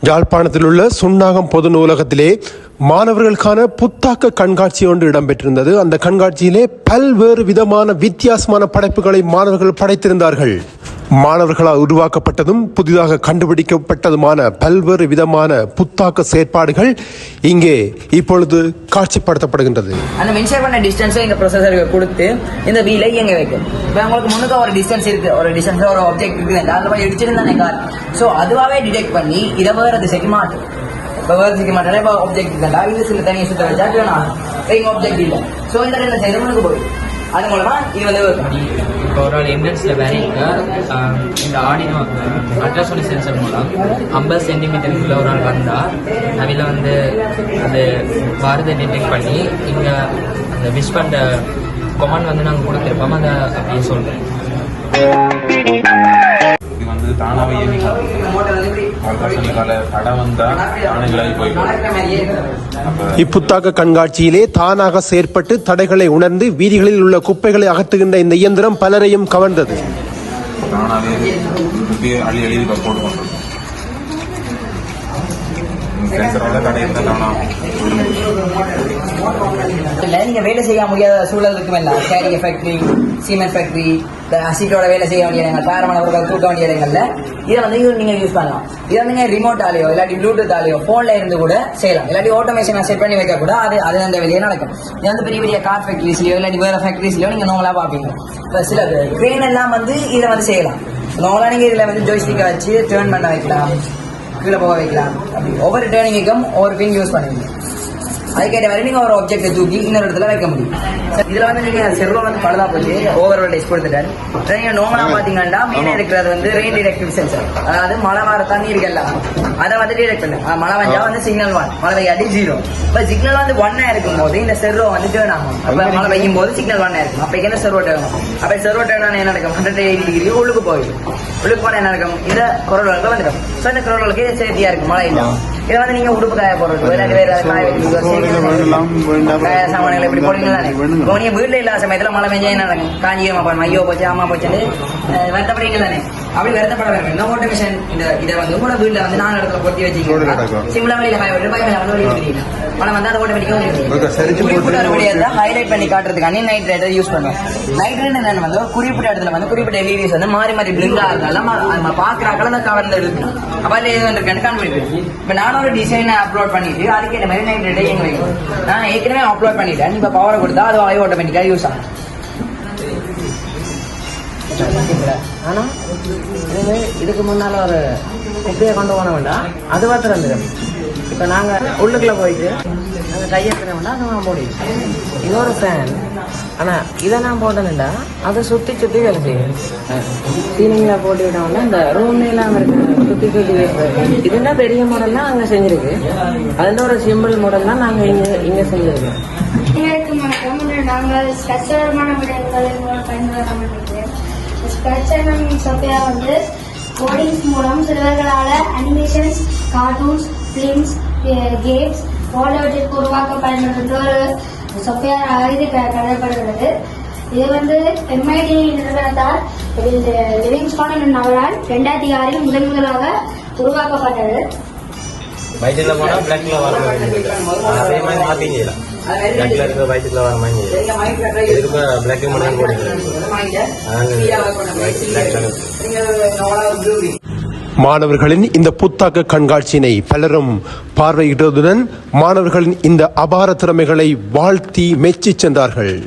யாழ்ப்பாணத்தில் உள்ள சுண்ணாகம் பொது நூலகத்திலே மாணவர்களுக்கான புத்தாக்க கண்காட்சி ஒன்று இடம்பெற்றிருந்தது. அந்த கண்காட்சியிலே பல்வேறு விதமான வித்தியாசமான படைப்புகளை மாணவர்கள் படைத்திருந்தார்கள். மாணவர்களால் உருவாக்கப்பட்டதும் புதிதாக கண்டுபிடிக்கப்பட்டதுமான பல்வேறு விதமான புத்தாக்க செயற்பாடுகள் இங்கே இப்பொழுது காட்சிப்படுத்தப்படுகின்றது. அந்த மென்ஷன் பண்ண டிஸ்டன்ஸை இந்த ப்ரொசஸருக்கு கொடுத்து இந்த வீலை இயங்க வைக்கும். இப்போ உங்களுக்கு முன்னுக்கு ஒரு டிஸ்டன்ஸ் இருக்கு. ஒரு டிஸ்டன்ஸ் ஒரு ஆப்ஜெக்ட் இருக்குது அந்த மாதிரி இடிச்சிருந்தானே கார் ஸோ அதுவாகவே டிடெக்ட் பண்ணி இதை வேறு திசைக்கு மாட்டும் இப்போ வேறு திசைக்கு மாட்டாலே இப்போ ஆப்ஜெக்ட் இருக்குண்டா இது சில தனியை சுத்த வச்சா வேணும். ஆப்ஜெக்ட் இல்லை. ஸோ இந்த ரெண்டு சைடு முன்னுக்கு போயிடும் அது மூலமா இது வந்து இப்போ ஒரு ஆள் என்ட்ரன்ஸில் வேறிங்க இந்த ஆடினோ அல்ட்ராசோனிக் சென்சர் மூலம் ஐம்பது சென்டிமீட்டருக்குள்ள ஒரு ஆள் வந்தால் அதில் வந்து அந்த பாரதை டிடெக்ட் பண்ணி இங்கே அந்த விஷ் பண்ணுற கொமாண்ட் வந்து நாங்கள் கொடுத்துருப்போம். அதை அப்படியே சொல்கிறேன் இது தானாவே இப்புத்தாக்க கண்காட்சியிலே தானாக செயற்பட்டு தடைகளை உணர்ந்து வீதிகளில் உள்ள குப்பைகளை அகற்றுகின்ற இந்த இயந்திரம் பலரையும் கவர்ந்தது. தானாவே அள்ளி இப்போ போட்டு கொண்டிருக்கும் சென்சரோட இல்லை நீங்கள் வேலை செய்ய முடியாத சூழல் இருக்கும் இல்லை கேரிய ஃபேக்ட்ரி சீமெண்ட் ஃபேக்ட்ரி இந்த அசிட்டோட வேலை செய்ய வேண்டிய இடங்கள் பேரமானவர்கள் தூக்க வேண்டிய இடங்கள்ல இதை வந்து நீங்கள் யூஸ் பண்ணலாம். இதை வந்து ரிமோட் ஆலையோ இல்லாட்டி ப்ளூடூத்தாலேயோ ஃபோனில் இருந்து கூட செய்யலாம். இல்லாட்டி ஆட்டோமேஷன் செட் பண்ணி வைக்க கூட அது அது அந்த வெளியே நடக்கும். இது வந்து பெரிய பெரிய கார் ஃபேக்ட்ரிஸ்லையோ இல்லாட்டி வேறு ஃபேக்ட்ரிஸ்லையோ நீங்கள் நார்மலாக பார்ப்பீங்க. இப்போ சில ட்ரெயின் எல்லாம் வந்து இதை வந்து செய்யலாம். நார்மலாக நீங்கள் இதில் வந்து ஜோய்ஸ்டிக்கை வச்சு டேர்ன் பண்ண வைக்கலாம். கீழே போக வைக்கலாம். அப்படி ஒவ்வொரு டேர்னிங்குக்கும் ஒவ்வொரு பின் யூஸ் பண்ணுவீங்க அதுக்கேற்ற மாதிரி நீங்க ஒரு ஆப்ஜெக்ட்டை தூக்கி இன்னொரு இடத்துல வைக்க முடியும். இதுல வந்து நீங்க செல்வம் வந்து பழுதா போச்சு ஓவர் வோல்டேஜ் கொடுத்துட்டாரு. அப்புறம் நீங்க நோமலா பாத்தீங்கன்னா மேலே இருக்கிறது வந்து ரெயின் டிடெக்டிவ் சென்சர் அதாவது மழை வர தண்ணி இருக்குல்ல. அதை வந்து டிடெக்ட் பண்ணு. மழை வந்தா வந்து சிக்னல் ஒன் மழை பெய்யாட்டி ஜீரோ இப்ப சிக்னல் வந்து ஒன்னா இருக்கும் போது இந்த செர்வோ வந்து டேர்ன் ஆகும். அப்ப மழை பெய்யும் போது சிக்னல் ஒன்னா இருக்கும். அப்ப என்ன செர்வோ டேர்ன் ஆகும்? அப்ப செர்வோ டேர்ன் ஆன என்ன நடக்கும்? ஹண்ட்ரட் எயிட்டி டிகிரி உள்ளுக்கு போயிடும். உள்ளுக்கு போனா என்ன நடக்கும்? இந்த குரல்களுக்கு வந்துடும். ஸோ இந்த குரல்களுக்கு சேஃப்டியா இருக்கும். மழை இல்லை. இதை வந்து நீங்க உடுப்பு காய போடுறது இல்லாட்டி வேற ஏதாவது காய சாமான்கள் இப்படி நீங்க வீட்டுல இல்லாத சமயத்துல மழை பெஞ்சா என்ன நடக்கும்? காஞ்சியமா போய் ஐயோ போச்சு ஆமா போச்சுன்னு வருத்தப்படுறீங்க தானே அப்படி வருத்தப்பட வேண்டாம் இந்த மோட்டிவேஷன் இந்த இதை வந்து உங்களோட வீட்டுல வந்து நாலு இடத்துல பொத்தி வச்சுக்கீங்க சிம்லா வழியில காய விட்டு பையில வந்து வெளியே விடுறீங்க மழை வந்து அதை ஓட்டோமேட்டிக்கா குறிப்பிட்ட ஒரு விடயத்தை ஹைலைட் பண்ணி காட்டுறதுக்காண்டி நைட் ரைட்டர் யூஸ் பண்ணுவோம் நைட் ரைட் என்ன வந்து குறிப்பிட்ட இடத்துல வந்து குறிப்பிட்ட எல்இடிஸ் வந்து மாறி மாறி பிளிங்க் ஆகிறதால நம்ம பாக்குறாக்கள் அந்த கவர்ந்து எடுக்கணும் அப்ப அதுல எது வந்து கண்டுபிடிப்பு இப்ப நானும் ஒரு டிசைனை அப்லோட் பண்ணிட்டு அதுக்கேற்ற மாதிரி நைட் ரைட்டை எங்க வைக்கணும்? நான் ஏற்கனவே அப்லோட் பண்ணிட்டேன். இப்போ பவரை கொடுத்தா அது ஆயோ ஆட்டோமேட்டிக்கா யூஸ் ஆகும். ஆனால் இது இதுக்கு முன்னால் ஒரு குப்பையை கொண்டு போன வேண்டாம் அது மாத்திரம் இருந்தது இப்ப நாங்க போயிட்டு நாங்கள் கையெழுத்தின வேண்டாம் அதை நான் போடிடுச்சு இன்னொரு ஃபேன் ஆனால் இதை நான் போட்டேன்டா அதை சுற்றி சுற்றி வேலை செய்யும் சீலிங்ல போட்டுக்கிட்டோம்னா இந்த ரூம் எல்லாம் இருக்கு. சுற்றி சுற்றி இதுனா பெரிய மாடல் தான் அங்கே செஞ்சுருக்கு அதில் ஒரு சிம்பிள் மாடல் தான் நாங்கள் இங்கே இங்கே செஞ்சுருக்கோம் நாங்கள் ஸ்ட்ரக்சரமான விடயங்களை பயன்படுத்த பயன்படுத்தப்பட்டிருக்கிறேன் ஸ்ட்ரக்சரம் சோஃபியா வந்து கோடிங்ஸ் மூலம் சிறுவர்களால் அனிமேஷன்ஸ் கார்ட்டூன்ஸ் ஃபிலிம்ஸ் கேம்ஸ் போன்றவற்றிற்கு உருவாக்கப்படுகின்ற ஒரு சொஃபியா இது க- கருதப்படுகிறது இது வந்து எம்ஐடி நிறுவனத்தால் லிவிங்ஸ்டான் என்னும் நபரால் ரெண்டாயிரத்தி ஆறில் முதன் முதலாக உருவாக்கப்பட்டது வயிற்றுல போனா பிளாக்ல வர மாதிரி அதே மாதிரி மாத்திங்க செய்யலாம். பிளாக்ல இருக்கிற வயிற்றுல வர மாதிரி செய்யலாம். இதுக்கு பிளாக் மட்டும் போடுங்க மாணவர்களின் இந்த புத்தாக்க கண்காட்சியினை பலரும் பார்வையிட்டதுடன் மாணவர்களின் இந்த அபார திறமைகளை வாழ்த்தி மெச்சிச் சென்றார்கள்.